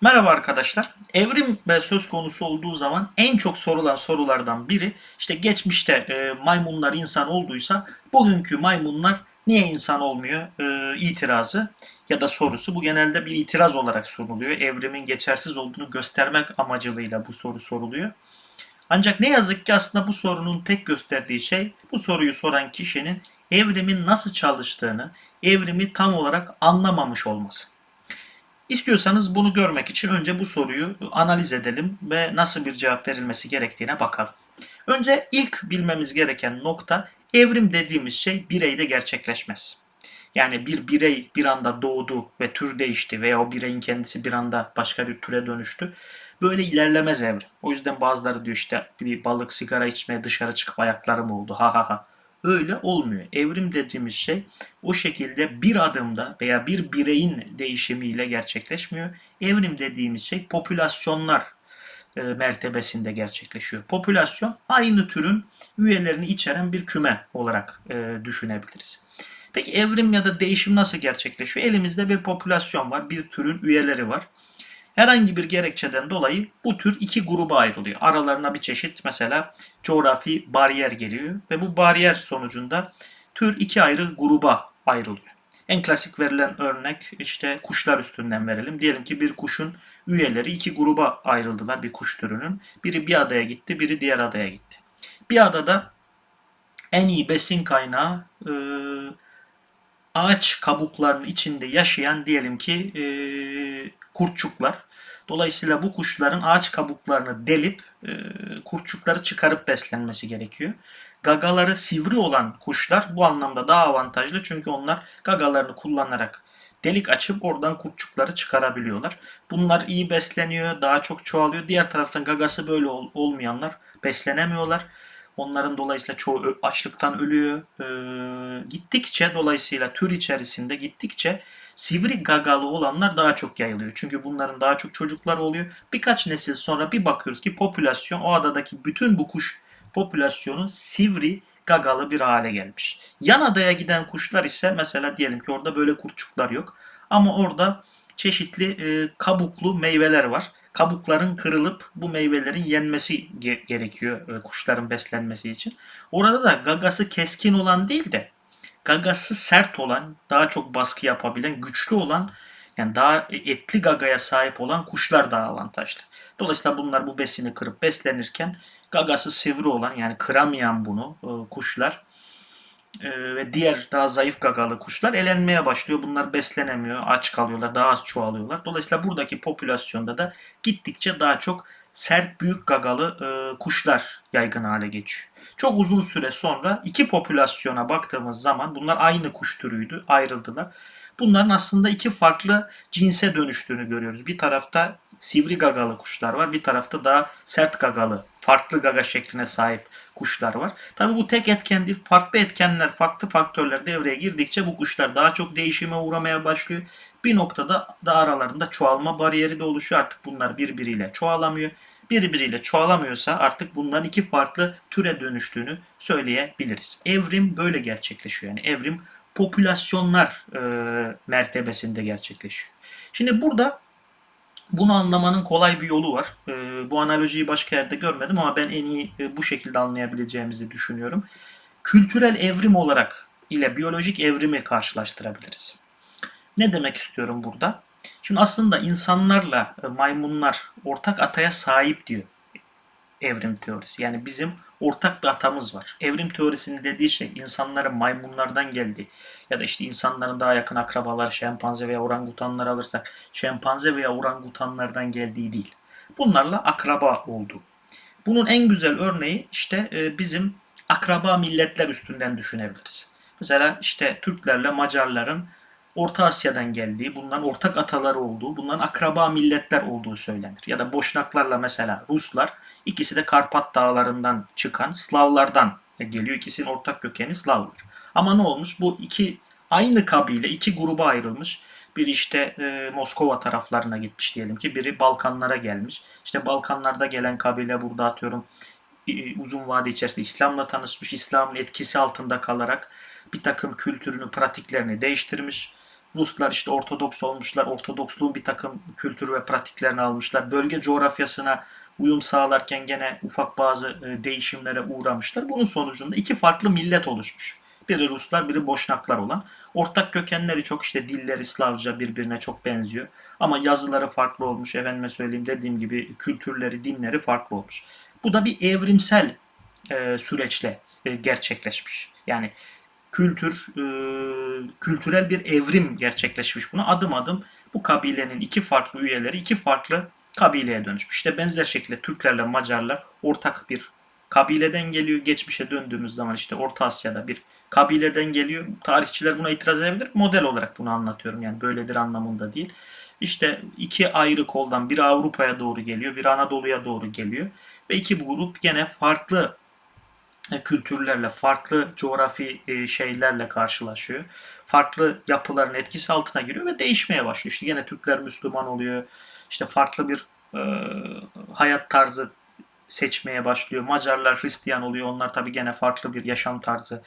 Merhaba arkadaşlar. Evrim ve söz konusu olduğu zaman en çok sorulan sorulardan biri işte geçmişte e, maymunlar insan olduysa bugünkü maymunlar niye insan olmuyor e, itirazı ya da sorusu. Bu genelde bir itiraz olarak sunuluyor. Evrimin geçersiz olduğunu göstermek amacılığıyla bu soru soruluyor. Ancak ne yazık ki aslında bu sorunun tek gösterdiği şey bu soruyu soran kişinin evrimin nasıl çalıştığını, evrimi tam olarak anlamamış olması. İstiyorsanız bunu görmek için önce bu soruyu analiz edelim ve nasıl bir cevap verilmesi gerektiğine bakalım. Önce ilk bilmemiz gereken nokta evrim dediğimiz şey bireyde gerçekleşmez. Yani bir birey bir anda doğdu ve tür değişti veya o bireyin kendisi bir anda başka bir türe dönüştü. Böyle ilerlemez evrim. O yüzden bazıları diyor işte bir balık sigara içmeye dışarı çıkıp ayaklarım oldu ha ha ha. Öyle olmuyor. Evrim dediğimiz şey o şekilde bir adımda veya bir bireyin değişimiyle gerçekleşmiyor. Evrim dediğimiz şey popülasyonlar e, mertebesinde gerçekleşiyor. Popülasyon aynı türün üyelerini içeren bir küme olarak e, düşünebiliriz. Peki evrim ya da değişim nasıl gerçekleşiyor? Elimizde bir popülasyon var, bir türün üyeleri var. Herhangi bir gerekçeden dolayı bu tür iki gruba ayrılıyor. Aralarına bir çeşit mesela coğrafi bariyer geliyor ve bu bariyer sonucunda tür iki ayrı gruba ayrılıyor. En klasik verilen örnek işte kuşlar üstünden verelim. Diyelim ki bir kuşun üyeleri iki gruba ayrıldılar bir kuş türünün. Biri bir adaya gitti, biri diğer adaya gitti. Bir adada en iyi besin kaynağı e, ağaç kabuklarının içinde yaşayan diyelim ki e, kurtçuklar. Dolayısıyla bu kuşların ağaç kabuklarını delip e, kurtçukları çıkarıp beslenmesi gerekiyor. Gagaları sivri olan kuşlar bu anlamda daha avantajlı çünkü onlar gagalarını kullanarak delik açıp oradan kurtçukları çıkarabiliyorlar. Bunlar iyi besleniyor, daha çok çoğalıyor. Diğer taraftan gagası böyle ol- olmayanlar beslenemiyorlar. Onların dolayısıyla çoğu açlıktan ölüyor. Ee, gittikçe dolayısıyla tür içerisinde gittikçe sivri gagalı olanlar daha çok yayılıyor. Çünkü bunların daha çok çocuklar oluyor. Birkaç nesil sonra bir bakıyoruz ki popülasyon o adadaki bütün bu kuş popülasyonu sivri gagalı bir hale gelmiş. Yan adaya giden kuşlar ise mesela diyelim ki orada böyle kurtçuklar yok. Ama orada çeşitli e, kabuklu meyveler var. Kabukların kırılıp bu meyvelerin yenmesi ge- gerekiyor e, kuşların beslenmesi için. Orada da gagası keskin olan değil de gagası sert olan, daha çok baskı yapabilen, güçlü olan yani daha etli gagaya sahip olan kuşlar daha avantajlı. Dolayısıyla bunlar bu besini kırıp beslenirken gagası sivri olan yani kıramayan bunu e, kuşlar e, ve diğer daha zayıf gagalı kuşlar elenmeye başlıyor. Bunlar beslenemiyor, aç kalıyorlar, daha az çoğalıyorlar. Dolayısıyla buradaki popülasyonda da gittikçe daha çok sert büyük gagalı e, kuşlar yaygın hale geçiyor. Çok uzun süre sonra iki popülasyona baktığımız zaman bunlar aynı kuş türüydü, ayrıldılar. Bunların aslında iki farklı cinse dönüştüğünü görüyoruz. Bir tarafta sivri gagalı kuşlar var, bir tarafta daha sert gagalı, farklı gaga şekline sahip kuşlar var. Tabi bu tek etken değil, farklı etkenler, farklı faktörler devreye girdikçe bu kuşlar daha çok değişime uğramaya başlıyor. Bir noktada da aralarında çoğalma bariyeri de oluşuyor. Artık bunlar birbiriyle çoğalamıyor birbiriyle çoğalamıyorsa artık bunların iki farklı türe dönüştüğünü söyleyebiliriz. Evrim böyle gerçekleşiyor. Yani evrim popülasyonlar e, mertebesinde gerçekleşiyor. Şimdi burada bunu anlamanın kolay bir yolu var. E, bu analojiyi başka yerde görmedim ama ben en iyi e, bu şekilde anlayabileceğimizi düşünüyorum. Kültürel evrim olarak ile biyolojik evrimi karşılaştırabiliriz. Ne demek istiyorum burada? Şimdi aslında insanlarla e, maymunlar ortak ataya sahip diyor evrim teorisi. Yani bizim ortak bir atamız var. Evrim teorisinin dediği şey insanların maymunlardan geldi ya da işte insanların daha yakın akrabalar şempanze veya orangutanlar alırsak şempanze veya orangutanlardan geldiği değil. Bunlarla akraba oldu. Bunun en güzel örneği işte e, bizim akraba milletler üstünden düşünebiliriz. Mesela işte Türklerle Macarların Orta Asya'dan geldiği, bunların ortak ataları olduğu, bunların akraba milletler olduğu söylenir. Ya da Boşnaklarla mesela Ruslar, ikisi de Karpat dağlarından çıkan Slavlardan geliyor. İkisinin ortak kökeni Slavlar. Ama ne olmuş? Bu iki aynı kabile, iki gruba ayrılmış. Biri işte e, Moskova taraflarına gitmiş diyelim ki, biri Balkanlara gelmiş. İşte Balkanlarda gelen kabile burada atıyorum e, uzun vade içerisinde İslam'la tanışmış, İslam'ın etkisi altında kalarak bir takım kültürünü, pratiklerini değiştirmiş Ruslar işte Ortodoks olmuşlar. Ortodoksluğun bir takım kültür ve pratiklerini almışlar. Bölge coğrafyasına uyum sağlarken gene ufak bazı e, değişimlere uğramışlar. Bunun sonucunda iki farklı millet oluşmuş. Biri Ruslar, biri Boşnaklar olan. Ortak kökenleri çok işte dilleri Slavca birbirine çok benziyor. Ama yazıları farklı olmuş. Efendime söyleyeyim dediğim gibi kültürleri, dinleri farklı olmuş. Bu da bir evrimsel e, süreçle e, gerçekleşmiş. Yani kültür, e, kültürel bir evrim gerçekleşmiş. Buna adım adım bu kabilenin iki farklı üyeleri iki farklı kabileye dönüşmüş. İşte benzer şekilde Türklerle Macarlar ortak bir kabileden geliyor. Geçmişe döndüğümüz zaman işte Orta Asya'da bir kabileden geliyor. Tarihçiler buna itiraz edebilir. Model olarak bunu anlatıyorum. Yani böyledir anlamında değil. İşte iki ayrı koldan biri Avrupa'ya doğru geliyor, biri Anadolu'ya doğru geliyor. Ve iki grup gene farklı kültürlerle, farklı coğrafi e, şeylerle karşılaşıyor. Farklı yapıların etkisi altına giriyor ve değişmeye başlıyor. İşte yine Türkler Müslüman oluyor. İşte farklı bir e, hayat tarzı seçmeye başlıyor. Macarlar Hristiyan oluyor. Onlar tabii gene farklı bir yaşam tarzı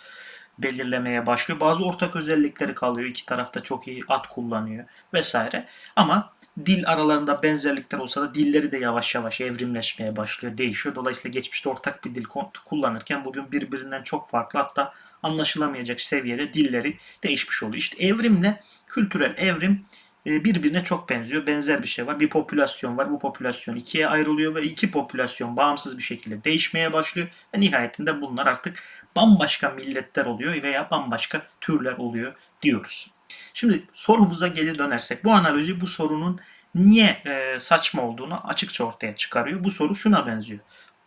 belirlemeye başlıyor. Bazı ortak özellikleri kalıyor. İki tarafta çok iyi at kullanıyor vesaire. Ama dil aralarında benzerlikler olsa da dilleri de yavaş yavaş evrimleşmeye başlıyor, değişiyor. Dolayısıyla geçmişte ortak bir dil kullanırken bugün birbirinden çok farklı hatta anlaşılamayacak seviyede dilleri değişmiş oluyor. İşte evrimle kültürel evrim birbirine çok benziyor. Benzer bir şey var. Bir popülasyon var. Bu popülasyon ikiye ayrılıyor ve iki popülasyon bağımsız bir şekilde değişmeye başlıyor. Ve nihayetinde bunlar artık bambaşka milletler oluyor veya bambaşka türler oluyor diyoruz. Şimdi sorumuza geri dönersek bu analoji bu sorunun niye e, saçma olduğunu açıkça ortaya çıkarıyor. Bu soru şuna benziyor.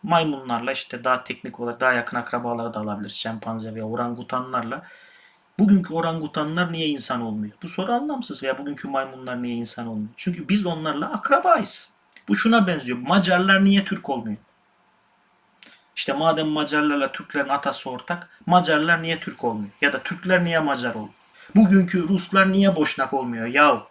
Maymunlarla işte daha teknik olarak daha yakın akrabaları da alabiliriz. Şempanze veya orangutanlarla. Bugünkü orangutanlar niye insan olmuyor? Bu soru anlamsız veya bugünkü maymunlar niye insan olmuyor? Çünkü biz onlarla akrabayız. Bu şuna benziyor. Macarlar niye Türk olmuyor? İşte madem Macarlarla Türklerin atası ortak, Macarlar niye Türk olmuyor? Ya da Türkler niye Macar olmuyor? Bugünkü Ruslar niye Boşnak olmuyor yahu?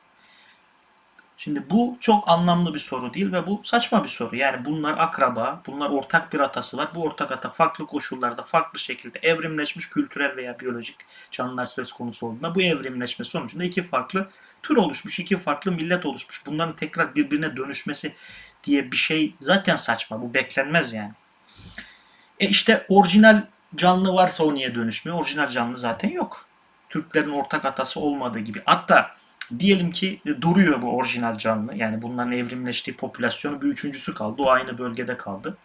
Şimdi bu çok anlamlı bir soru değil ve bu saçma bir soru. Yani bunlar akraba, bunlar ortak bir atası var. Bu ortak ata farklı koşullarda, farklı şekilde evrimleşmiş kültürel veya biyolojik canlılar söz konusu olduğunda bu evrimleşme sonucunda iki farklı tür oluşmuş, iki farklı millet oluşmuş. Bunların tekrar birbirine dönüşmesi diye bir şey zaten saçma. Bu beklenmez yani. E işte orijinal canlı varsa o niye dönüşmüyor? Orijinal canlı zaten yok. Türklerin ortak atası olmadığı gibi. Hatta diyelim ki duruyor bu orijinal canlı. Yani bunların evrimleştiği popülasyonu bir üçüncüsü kaldı. O aynı bölgede kaldı.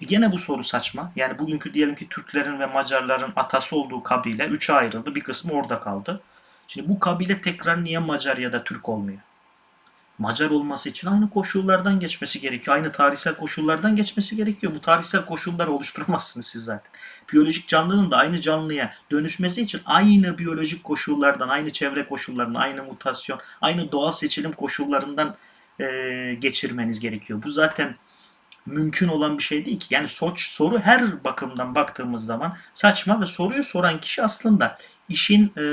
E gene bu soru saçma. Yani bugünkü diyelim ki Türklerin ve Macarların atası olduğu kabile üçe ayrıldı. Bir kısmı orada kaldı. Şimdi bu kabile tekrar niye Macar ya da Türk olmuyor? Macar olması için aynı koşullardan geçmesi gerekiyor. Aynı tarihsel koşullardan geçmesi gerekiyor. Bu tarihsel koşulları oluşturamazsınız siz zaten. Biyolojik canlının da aynı canlıya dönüşmesi için aynı biyolojik koşullardan, aynı çevre koşullarından, aynı mutasyon, aynı doğal seçilim koşullarından e, geçirmeniz gerekiyor. Bu zaten mümkün olan bir şey değil ki. Yani soç, soru her bakımdan baktığımız zaman saçma ve soruyu soran kişi aslında işin e,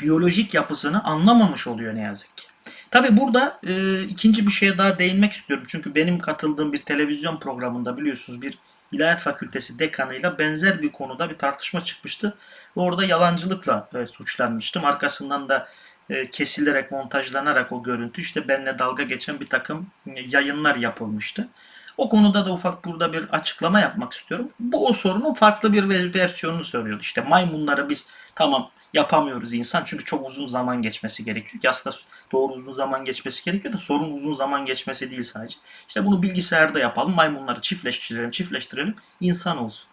biyolojik yapısını anlamamış oluyor ne yazık ki. Tabi burada e, ikinci bir şeye daha değinmek istiyorum. Çünkü benim katıldığım bir televizyon programında biliyorsunuz bir İlahiyat Fakültesi dekanıyla benzer bir konuda bir tartışma çıkmıştı. Ve orada yalancılıkla e, suçlanmıştım. Arkasından da e, kesilerek, montajlanarak o görüntü işte benimle dalga geçen bir takım e, yayınlar yapılmıştı. O konuda da ufak burada bir açıklama yapmak istiyorum. Bu o sorunun farklı bir versiyonunu söylüyordu. İşte maymunları biz tamam yapamıyoruz insan çünkü çok uzun zaman geçmesi gerekiyor ki aslında doğru uzun zaman geçmesi gerekiyor da sorun uzun zaman geçmesi değil sadece. İşte bunu bilgisayarda yapalım maymunları çiftleştirelim çiftleştirelim insan olsun.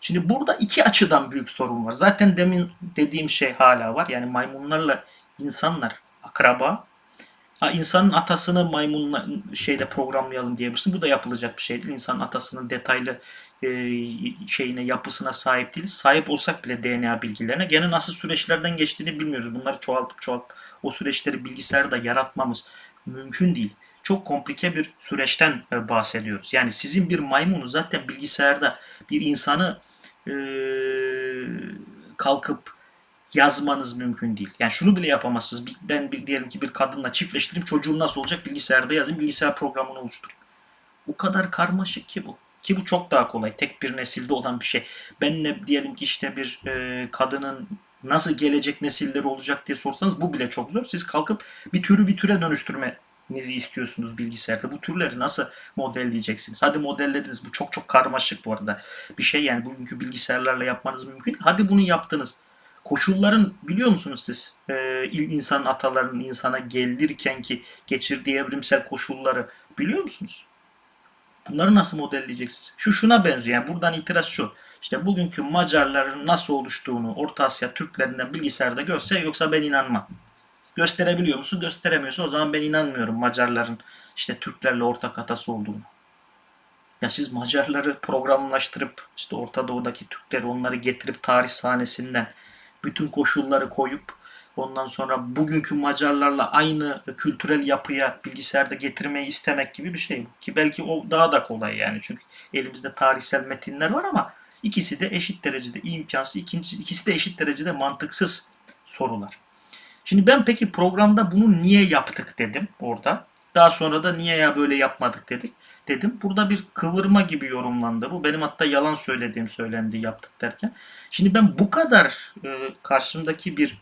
Şimdi burada iki açıdan büyük sorun var. Zaten demin dediğim şey hala var. Yani maymunlarla insanlar akraba. Ha, insanın atasını maymunla şeyde programlayalım diyebilirsin. Bu da yapılacak bir şey değil. İnsanın atasının detaylı e, şeyine yapısına sahip değiliz. Sahip olsak bile DNA bilgilerine gene nasıl süreçlerden geçtiğini bilmiyoruz. Bunları çoğaltıp çoğaltıp o süreçleri bilgisayarda yaratmamız mümkün değil. Çok komplike bir süreçten e, bahsediyoruz. Yani sizin bir maymunu zaten bilgisayarda bir insanı e, kalkıp yazmanız mümkün değil. Yani şunu bile yapamazsınız. Ben bir, diyelim ki bir kadınla çiftleştireyim çocuğum nasıl olacak bilgisayarda yazayım bilgisayar programını oluşturayım. O kadar karmaşık ki bu. Ki bu çok daha kolay. Tek bir nesilde olan bir şey. Ben ne diyelim ki işte bir e, kadının nasıl gelecek nesilleri olacak diye sorsanız bu bile çok zor. Siz kalkıp bir türü bir türe dönüştürmenizi istiyorsunuz bilgisayarda. Bu türleri nasıl modelleyeceksiniz? Hadi modellediniz. Bu çok çok karmaşık bu arada. Bir şey yani bugünkü bilgisayarlarla yapmanız mümkün. Hadi bunu yaptınız. Koşulların biliyor musunuz siz? Ee, insanın atalarının insana gelirken ki geçirdiği evrimsel koşulları biliyor musunuz? Bunları nasıl modelleyeceksiniz? Şu şuna benziyor. Yani buradan itiraz şu. İşte bugünkü Macarların nasıl oluştuğunu Orta Asya Türklerinden bilgisayarda görse yoksa ben inanmam. Gösterebiliyor musun? Gösteremiyorsa o zaman ben inanmıyorum Macarların işte Türklerle ortak atası olduğunu. Ya siz Macarları programlaştırıp işte Orta Doğu'daki Türkleri onları getirip tarih sahnesinden bütün koşulları koyup ondan sonra bugünkü Macarlarla aynı kültürel yapıya bilgisayarda getirmeyi istemek gibi bir şey bu. Ki belki o daha da kolay yani çünkü elimizde tarihsel metinler var ama ikisi de eşit derecede imkansız, ikinci, ikisi de eşit derecede mantıksız sorular. Şimdi ben peki programda bunu niye yaptık dedim orada. Daha sonra da niye ya böyle yapmadık dedik dedim. Burada bir kıvırma gibi yorumlandı bu. Benim hatta yalan söylediğim söylendi yaptık derken. Şimdi ben bu kadar e, karşımdaki bir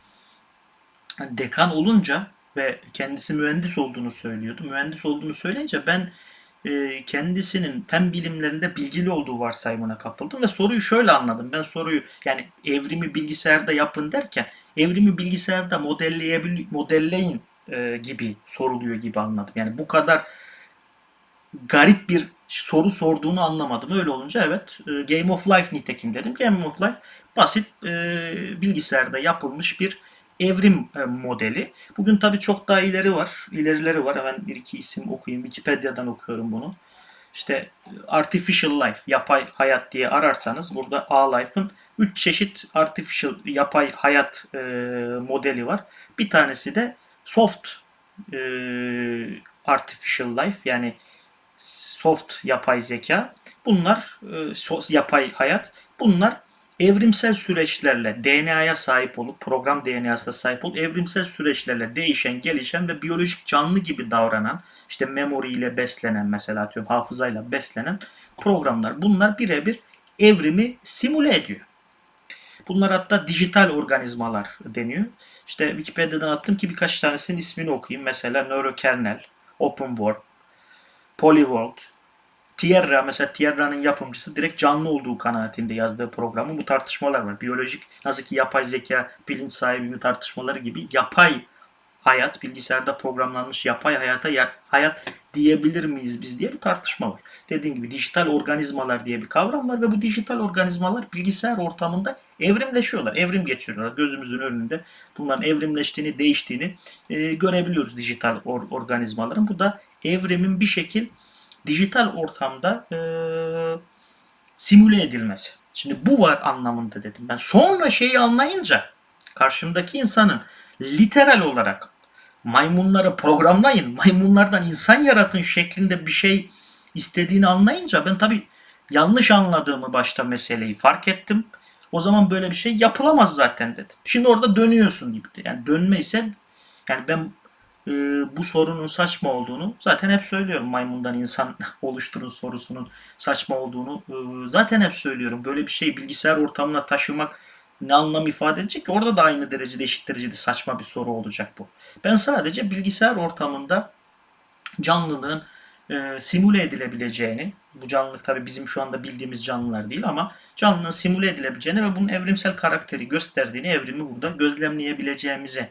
dekan olunca ve kendisi mühendis olduğunu söylüyordu. Mühendis olduğunu söyleyince ben e, kendisinin fen bilimlerinde bilgili olduğu varsayımına kapıldım ve soruyu şöyle anladım. Ben soruyu yani evrimi bilgisayarda yapın derken evrimi bilgisayarda modelleyebil modelleyin e, gibi soruluyor gibi anladım. Yani bu kadar garip bir soru sorduğunu anlamadım. Öyle olunca evet e, Game of Life nitekim dedim. Game of Life basit e, bilgisayarda yapılmış bir evrim e, modeli. Bugün tabii çok daha ileri var. ilerileri var. Hemen bir iki isim okuyayım. Wikipedia'dan okuyorum bunu. İşte Artificial Life, yapay hayat diye ararsanız burada A-Life'ın 3 çeşit artificial yapay hayat e, modeli var. Bir tanesi de soft e, artificial life yani soft yapay zeka. Bunlar e, yapay hayat. Bunlar evrimsel süreçlerle DNA'ya sahip olup program DNA'sına sahip olup evrimsel süreçlerle değişen, gelişen ve biyolojik canlı gibi davranan işte memory ile beslenen mesela atıyorum hafızayla beslenen programlar. Bunlar birebir evrimi simüle ediyor. Bunlar hatta dijital organizmalar deniyor. İşte Wikipedia'dan attım ki birkaç tanesinin ismini okuyayım. Mesela neurokernel, OpenWorld, Polyworld, Tierra mesela Tierra'nın yapımcısı direkt canlı olduğu kanaatinde yazdığı programın bu tartışmalar var. Biyolojik nasıl ki yapay zeka bilinç sahibi tartışmaları gibi yapay hayat bilgisayarda programlanmış yapay hayata ya, hayat diyebilir miyiz biz diye bir tartışma var. Dediğim gibi dijital organizmalar diye bir kavram var ve bu dijital organizmalar bilgisayar ortamında evrimleşiyorlar. Evrim geçiriyorlar. Gözümüzün önünde bunların evrimleştiğini, değiştiğini e, görebiliyoruz dijital or, organizmaların. Bu da evrimin bir şekil dijital ortamda e, simüle edilmesi. Şimdi bu var anlamında dedim ben. Sonra şeyi anlayınca karşımdaki insanın literal olarak maymunları programlayın, maymunlardan insan yaratın şeklinde bir şey istediğini anlayınca ben tabii yanlış anladığımı başta meseleyi fark ettim. O zaman böyle bir şey yapılamaz zaten dedim. Şimdi orada dönüyorsun gibi. Yani dönme ise yani ben e, bu sorunun saçma olduğunu zaten hep söylüyorum. Maymundan insan oluşturun sorusunun saçma olduğunu e, zaten hep söylüyorum. Böyle bir şey bilgisayar ortamına taşımak ne anlam ifade edecek ki? Orada da aynı derecede eşit derecede saçma bir soru olacak bu. Ben sadece bilgisayar ortamında canlılığın e, simüle edilebileceğini, bu canlılık tabii bizim şu anda bildiğimiz canlılar değil ama canlının simüle edilebileceğini ve bunun evrimsel karakteri gösterdiğini, evrimi burada gözlemleyebileceğimizi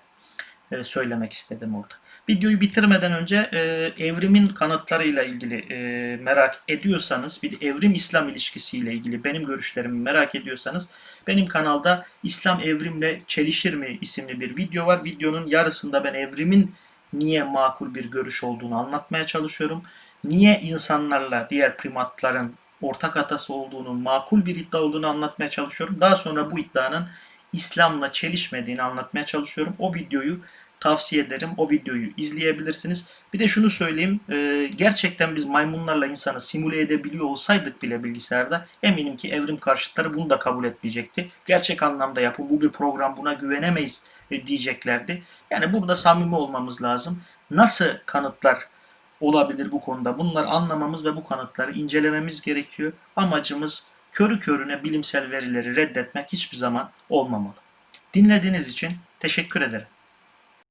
e, söylemek istedim orada. Videoyu bitirmeden önce e, evrimin kanıtlarıyla ilgili e, merak ediyorsanız, bir de evrim İslam ilişkisiyle ilgili benim görüşlerimi merak ediyorsanız benim kanalda İslam evrimle çelişir mi isimli bir video var. Videonun yarısında ben evrimin niye makul bir görüş olduğunu anlatmaya çalışıyorum. Niye insanlarla diğer primatların ortak atası olduğunun makul bir iddia olduğunu anlatmaya çalışıyorum. Daha sonra bu iddianın İslam'la çelişmediğini anlatmaya çalışıyorum. O videoyu tavsiye ederim. O videoyu izleyebilirsiniz. Bir de şunu söyleyeyim. E, gerçekten biz maymunlarla insanı simüle edebiliyor olsaydık bile bilgisayarda eminim ki evrim karşıtları bunu da kabul etmeyecekti. Gerçek anlamda yapın bu bir program buna güvenemeyiz e, diyeceklerdi. Yani burada samimi olmamız lazım. Nasıl kanıtlar olabilir bu konuda? Bunları anlamamız ve bu kanıtları incelememiz gerekiyor. Amacımız körü körüne bilimsel verileri reddetmek hiçbir zaman olmamalı. Dinlediğiniz için teşekkür ederim.